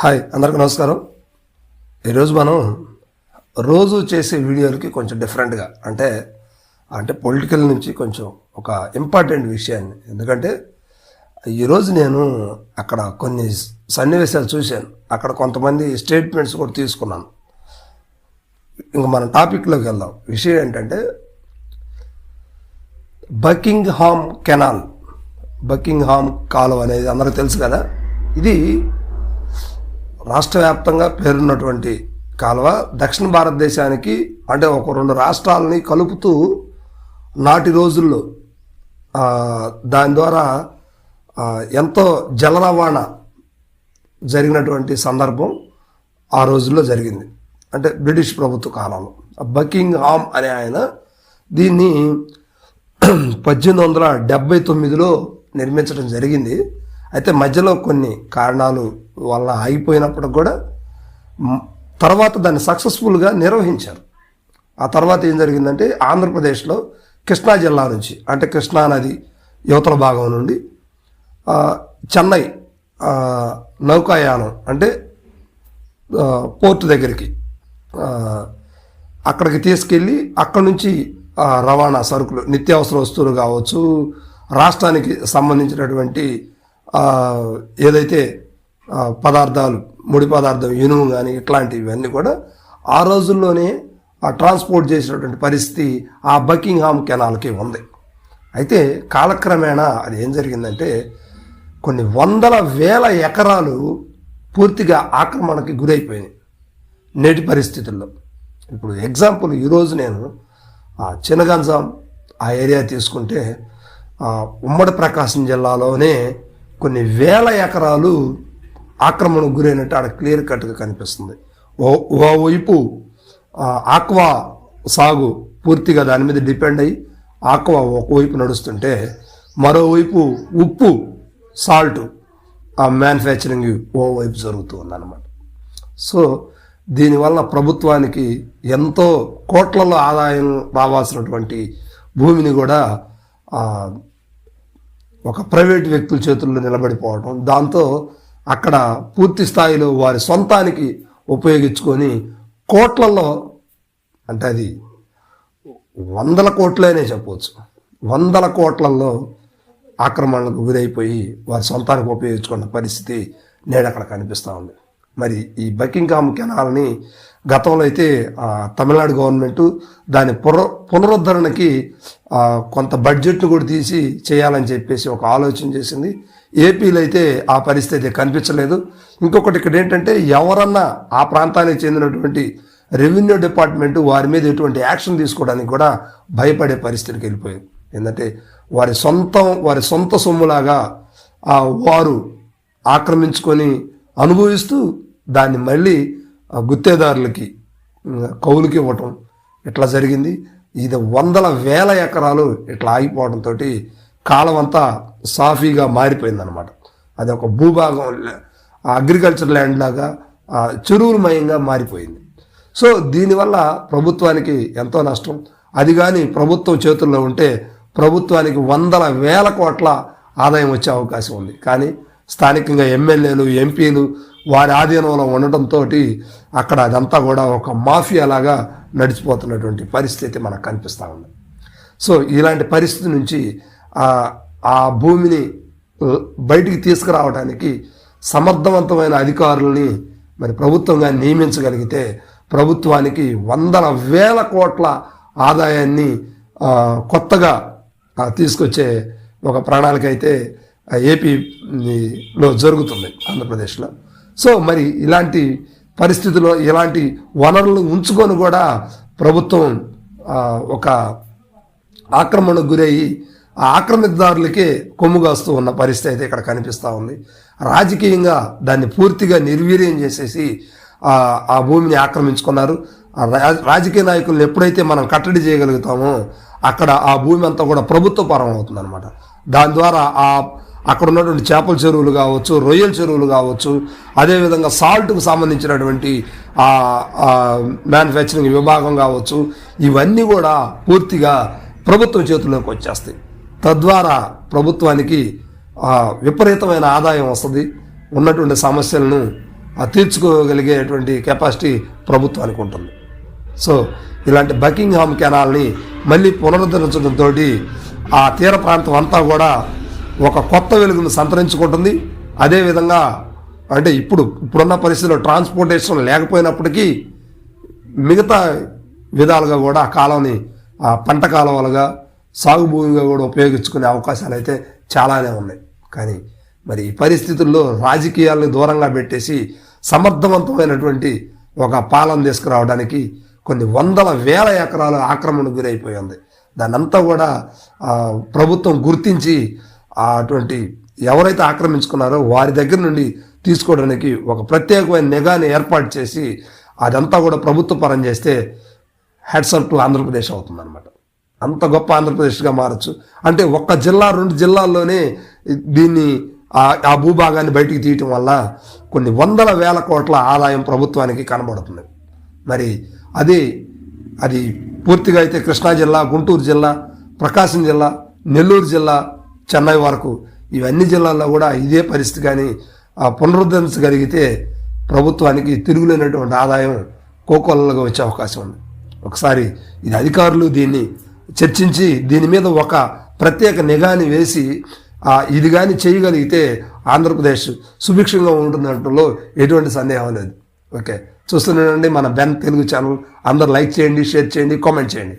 Hi అందరికీ నమస్కారం. ఈరోజు మనం రోజు చేసే వీడియోలకి కొంచెం డిఫరెంట్గా అంటే అంటే పొలిటికల్ నుంచి కొంచెం ఒక ఇంపార్టెంట్ విషయాన్ని. ఎందుకంటే ఈరోజు నేను అక్కడ కొన్ని సన్నివేశాలు చూశాను. అక్కడ కొంతమంది స్టేట్మెంట్స్ కూడా తీసుకున్నాను. ఇంకా మన టాపిక్లోకి వెళ్దాం. విషయం ఏంటంటే Buckingham canal Buckingham కాలువ అనేది అందరికీ తెలుసు కదా? ఇది రాష్ట్ర వ్యాప్తంగా పేరున్నటువంటి కాలువ దక్షిణ భారతదేశానికి అంటే ఒక రెండు రాష్ట్రాలని కలుపుతూ నాటి రోజుల్లో దాని ద్వారా ఎంతో జల రవాణా జరిగినటువంటి సందర్భం ఆ రోజుల్లో జరిగింది. అంటే బ్రిటిష్ ప్రభుత్వ కాలంలో. బకింగ్ హామ్ అనే ఆయన దీన్ని పద్దెనిమిది వందల డెబ్బై తొమ్మిదిలో నిర్మించడం జరిగింది. అయితే మధ్యలో కొన్ని కారణాలు వల్ల ఆగిపోయినప్పుడు కూడా తర్వాత దాన్ని సక్సెస్ఫుల్గా నిర్వహించారు. ఆ తర్వాత ఏం జరిగిందంటే ఆంధ్రప్రదేశ్లో కృష్ణా జిల్లా నుంచి అంటే కృష్ణా నది యువతల భాగం నుండి చెన్నై నౌకాయానం అంటే పోర్ట్ దగ్గరికి అక్కడికి తీసుకెళ్ళి అక్కడి నుంచి రవాణా సరుకులు నిత్యావసర వస్తువులు కావచ్చు రాష్ట్రానికి సంబంధించినటువంటి ఏదైతే పదార్థాలు ముడి పదార్థం ఇనుము కానీ ఇట్లాంటివి అన్నీ కూడా ఆ రోజుల్లోనే ఆ ట్రాన్స్పోర్ట్ చేసినటువంటి పరిస్థితి ఆ బకింగ్హామ్ కెనాల్కి ఉంది. అయితే కాలక్రమేణా అది ఏం జరిగిందంటే కొన్ని వందల వేల ఎకరాలు పూర్తిగా ఆక్రమణకి గురైపోయినాయి నేటి పరిస్థితుల్లో. ఇప్పుడు ఎగ్జాంపుల్ ఈరోజు నేను ఆ చినగంజాం ఆ ఏరియా తీసుకుంటే ఉమ్మడి ప్రకాశం జిల్లాలోనే కొన్ని వేల ఎకరాలు ఆక్రమణకు గురైనట్టు ఆడ క్లియర్ కట్గా కనిపిస్తుంది. ఓ ఓవైపు ఆక్వా సాగు పూర్తిగా దాని మీద డిపెండ్ అయ్యి ఆక్వా ఒకవైపు నడుస్తుంటే మరోవైపు ఉప్పు సాల్ట్ ఆ మ్యానుఫ్యాక్చరింగ్ ఓవైపు జరుగుతూ ఉందన్నమాట. సో దీనివల్ల ప్రభుత్వానికి ఎంతో కోట్లలో ఆదాయం రావాల్సినటువంటి భూమిని కూడా ఒక ప్రైవేట్ వ్యక్తుల చేతుల్లో నిలబడిపోవడం దాంతో అక్కడ పూర్తి స్థాయిలో వారి సొంతానికి ఉపయోగించుకొని కోట్లలో అంటే అది వందల కోట్లనే చెప్పవచ్చు వందల కోట్లలో ఆక్రమణలకు గురైపోయి వారి సొంతానికి ఉపయోగించుకున్న పరిస్థితి నేడు అక్కడ కనిపిస్తూ ఉంది. మరి ఈ బకింగ్హామ్ కెనాల్ని గతంలో అయితే తమిళనాడు గవర్నమెంట్ దాని పునరు పునరుద్ధరణకి కొంత బడ్జెట్ను కూడా తీసి చేయాలని చెప్పేసి ఒక ఆలోచన చేసింది. ఏపీలో అయితే ఆ పరిస్థితి కనిపించలేదు. ఇంకొకటి ఇక్కడ ఏంటంటే ఎవరన్నా ఆ ప్రాంతానికి చెందినటువంటి రెవెన్యూ డిపార్ట్మెంట్ వారి మీద ఎటువంటి యాక్షన్ తీసుకోవడానికి కూడా భయపడే పరిస్థితికి వెళ్ళిపోయింది ఏంటంటే వారి సొంతం వారి సొంత సొమ్ములాగా వారు ఆక్రమించుకొని అనుభవిస్తూ దాన్ని మళ్ళీ గుత్తేదారులకి కౌలుకి ఇవ్వటం ఇట్లా జరిగింది? ఇది వందల వేల ఎకరాలు ఇట్లా ఆగిపోవడంతో కాలం అంతా సాఫీగా మారిపోయిందనమాట అది ఒక భూభాగం అగ్రికల్చర్ ల్యాండ్ లాగా చెరువులమయంగా మారిపోయింది. సో దీనివల్ల ప్రభుత్వానికి ఎంతో నష్టం. అది కానీ ప్రభుత్వం చేతుల్లో ఉంటే ప్రభుత్వానికి వందల వేల కోట్ల ఆదాయం వచ్చే అవకాశం ఉంది. కానీ స్థానికంగా ఎమ్మెల్యేలు ఎంపీలు వారి ఆధీనంలో ఉండటంతో అక్కడ అదంతా కూడా ఒక మాఫియా లాగా నడిచిపోతున్నటువంటి పరిస్థితి మనకు కనిపిస్తూ ఉంది. సో ఇలాంటి పరిస్థితి నుంచి ఆ భూమిని బయటికి తీసుకురావడానికి సమర్థవంతమైన అధికారుల్ని మరి ప్రభుత్వంగా నియమించగలిగితే ప్రభుత్వానికి వందల వేల కోట్ల ఆదాయాన్ని కొత్తగా తీసుకొచ్చే ఒక ప్రణాళిక అయితే ఏపీలో జరుగుతుంది ఆంధ్రప్రదేశ్లో. సో మరి ఇలాంటి పరిస్థితుల్లో ఇలాంటి వనరులను ఉంచుకొని కూడా ప్రభుత్వం ఒక ఆక్రమణకు గురయ్యి ఆ ఆక్రమితదారులకే కొమ్ముగాస్తూ ఉన్న పరిస్థితి అయితే ఇక్కడ కనిపిస్తూ ఉంది. రాజకీయంగా దాన్ని పూర్తిగా నిర్వీర్యం చేసేసి ఆ భూమిని ఆక్రమించుకున్నారు. రా- రాజకీయ నాయకులను ఎప్పుడైతే మనం కట్టడి చేయగలుగుతామో అక్కడ ఆ భూమి అంతా కూడా ప్రభుత్వ పరం దాని ద్వారా ఆ అక్కడ ఉన్నటువంటి చేపల చెరువులు కావచ్చు రొయ్యల చెరువులు కావచ్చు అదేవిధంగా సాల్ట్కు సంబంధించినటువంటి మ్యానుఫ్యాక్చరింగ్ విభాగం కావచ్చు ఇవన్నీ కూడా పూర్తిగా ప్రభుత్వం చేతుల్లోకి వచ్చేస్తాయి. తద్వారా ప్రభుత్వానికి విపరీతమైన ఆదాయం వస్తుంది. ఉన్నటువంటి సమస్యలను తీర్చుకోగలిగేటువంటి కెపాసిటీ ప్రభుత్వానికి ఉంటుంది. సో ఇలాంటి బకింగ్హామ్ కెనాల్ని మళ్ళీ పునరుద్ధరించడంతో ఆ తీర ప్రాంతం అంతా కూడా ఒక కొత్త వెలుగును సంతరించుకుంటుంది. అదేవిధంగా అంటే ఇప్పుడు ఇప్పుడున్న పరిస్థితిలో ట్రాన్స్పోర్టేషన్ లేకపోయినప్పటికీ మిగతా విధాలుగా కూడా ఆ కాలంని ఆ పంట కాలువలుగా సాగు భూమిగా కూడా ఉపయోగించుకునే అవకాశాలు అయితే చాలానే ఉన్నాయి. కానీ మరి ఈ పరిస్థితుల్లో రాజకీయాలను దూరంగా పెట్టేసి సమర్థవంతమైనటువంటి ఒక పాలన తీసుకురావడానికి కొన్ని వందల వేల ఎకరాల ఆక్రమణకు గురైపోయింది. దాన్నంతా కూడా ప్రభుత్వం గుర్తించి అటువంటి ఎవరైతే ఆక్రమించుకున్నారో వారి దగ్గర నుండి తీసుకోవడానికి ఒక ప్రత్యేకమైన నిఘాని ఏర్పాటు చేసి అదంతా కూడా ప్రభుత్వ పరం చేస్తే హెడ్సప్ టు ఆంధ్రప్రదేశ్ అవుతుందన్నమాట. అంత గొప్ప ఆంధ్రప్రదేశ్గా మారచ్చు. అంటే ఒక్క జిల్లా రెండు జిల్లాల్లోనే దీన్ని ఆ- ఆ భూభాగాన్ని బయటికి తీయటం వల్ల కొన్ని వందల వేల కోట్ల ఆదాయం ప్రభుత్వానికి కనబడుతుంది. మరి అది అది పూర్తిగా అయితే కృష్ణా జిల్లా గుంటూరు జిల్లా ప్రకాశం జిల్లా నెల్లూరు జిల్లా చెన్నై వరకు ఇవన్నీ జిల్లాల్లో కూడా ఇదే పరిస్థితి కానీ పునరుద్ధరించగలిగితే ప్రభుత్వానికి తిరుగులేనటువంటి ఆదాయం కోకొల్లగా వచ్చే అవకాశం ఉంది. ఒకసారి ఇది అధికారులు దీన్ని చర్చించి దీని మీద ఒక ప్రత్యేక నిఘాని వేసి ఇది కానీ చేయగలిగితే ఆంధ్రప్రదేశ్ సుభిక్షంగా ఉంటుందంటలో ఎటువంటి సందేహం లేదు. ఓకే. చూస్తున్నానండి మన బెన్ తెలుగు ఛానల్. అందరు లైక్ చేయండి షేర్ చేయండి కామెంట్ చేయండి.